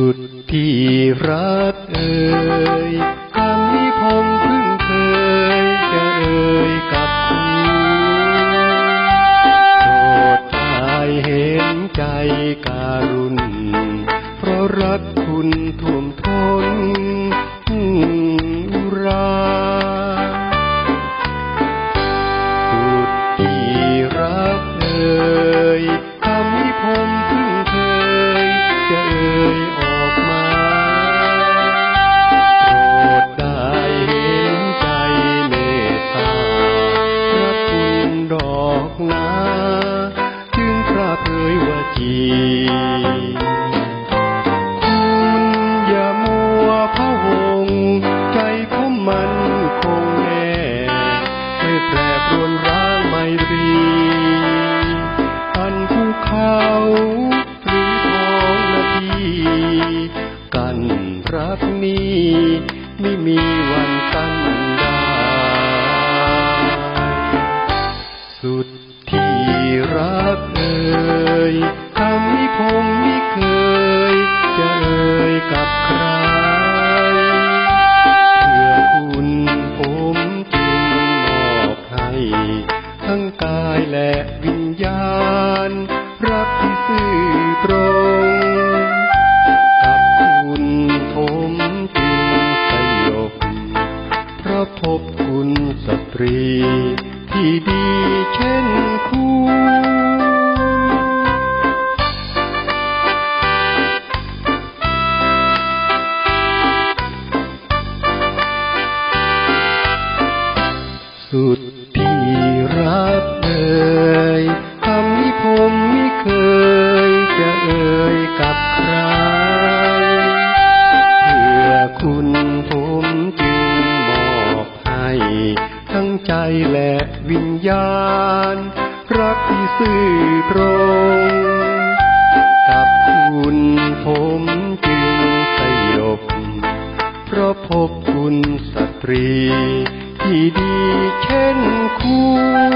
ุดที่รักเอ่ยคำนี้ผมเพิ่งเคยจะเอ่ยกับคุณโปรดได้เห็นใจการุณ เพราะรักคุณท่วมท้น ดอกนาจึงพระเผยว่าจีคุณอย่ามัวพะวง ใจผมมันคงแน่ไม่แปรปรวนร้างไมตรีอันภูเขาหรือท้องนาทีกันรักนี้ไม่มีวัน กับใครเพื่อคุณผมจึงมอบให้ทั้งกายและวิญญาณ รักที่ซื่อตรงกับคุณผมจึงสยบเพราะพบคุณสตรีที่ดีเช่นคุณ สุดที่รักเอ่ยคำนี้ผมไม่เคยจะเอ่ยกับใครเพื่อคุณผมจึงมอบให้ ทั้งใจและวิญญาณ รักที่ซื่อตรง กับคุณผมจึงสยบเพราะพบคุณสตรี ที่ดีเช่นคุณ